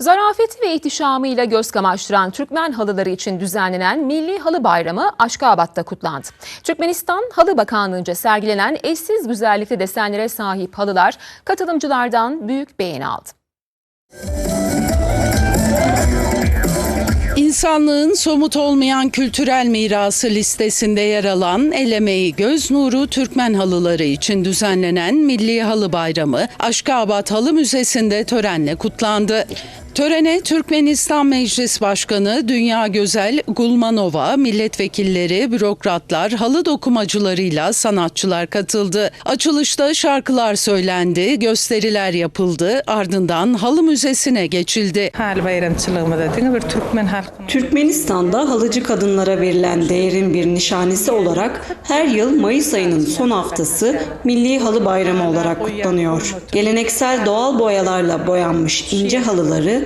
Zarafeti ve ihtişamıyla göz kamaştıran Türkmen halıları için düzenlenen Milli Halı Bayramı Aşkabat'ta kutlandı. Türkmenistan Halı Bakanlığı'nca sergilenen eşsiz güzellikte desenlere sahip halılar katılımcılardan büyük beğeni aldı. İnsanlığın somut olmayan kültürel mirası listesinde yer alan el emeği göz nuru Türkmen halıları için düzenlenen Milli Halı Bayramı Aşkabat Halı Müzesi'nde törenle kutlandı. Törene Türkmenistan Meclis Başkanı Dünya Gözel Gulmanova, milletvekilleri, bürokratlar, halı dokumacılarıyla sanatçılar katıldı. Açılışta şarkılar söylendi, gösteriler yapıldı, ardından halı müzesine geçildi. Hal bayramçılığımı da bir Türkmen halkının Türkmenistan'da halıcı kadınlara verilen değerin bir nişanesi olarak her yıl Mayıs ayının son haftası Milli Halı Bayramı olarak kutlanıyor. Geleneksel doğal boyalarla boyanmış ince halıları,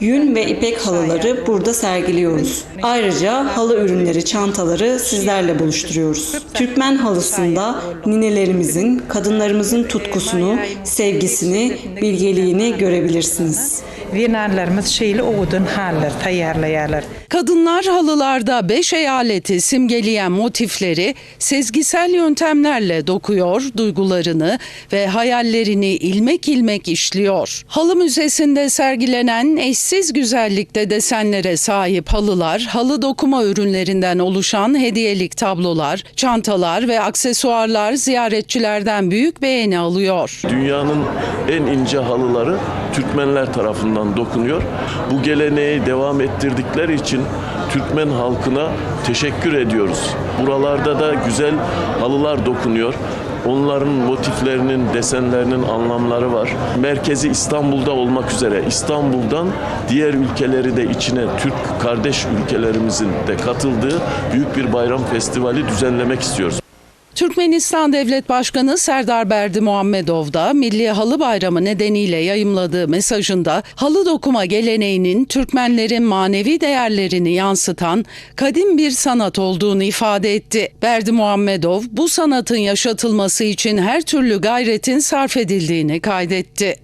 yün ve ipek halıları burada sergiliyoruz. Ayrıca halı ürünleri, çantaları sizlerle buluşturuyoruz. Türkmen halısında ninelerimizin, kadınlarımızın tutkusunu, sevgisini, bilgeliğini görebilirsiniz. Vinarlarımız şeyli oğudun haller tayarlayalar. Kadınlar halılarda beş eyaleti simgeleyen motifleri sezgisel yöntemlerle dokuyor, duygularını ve hayallerini ilmek ilmek işliyor. Halı Müzesi'nde sergilenen eşsiz güzellikte desenlere sahip halılar, halı dokuma ürünlerinden oluşan hediyelik tablolar, çantalar ve aksesuarlar ziyaretçilerden büyük beğeni alıyor. Dünyanın en ince halıları Türkmenler tarafından dokunuyor. Bu geleneği devam ettirdikleri için Türkmen halkına teşekkür ediyoruz. Buralarda da güzel halılar dokunuyor. Onların motiflerinin, desenlerinin anlamları var. Merkezi İstanbul'da olmak üzere İstanbul'dan diğer ülkeleri de içine Türk kardeş ülkelerimizin de katıldığı büyük bir bayram festivali düzenlemek istiyoruz. Türkmenistan Devlet Başkanı Serdar Berdi Muhammedov da Milli Halı Bayramı nedeniyle yayımladığı mesajında halı dokuma geleneğinin Türkmenlerin manevi değerlerini yansıtan kadim bir sanat olduğunu ifade etti. Berdi Muhammedov bu sanatın yaşatılması için her türlü gayretin sarf edildiğini kaydetti.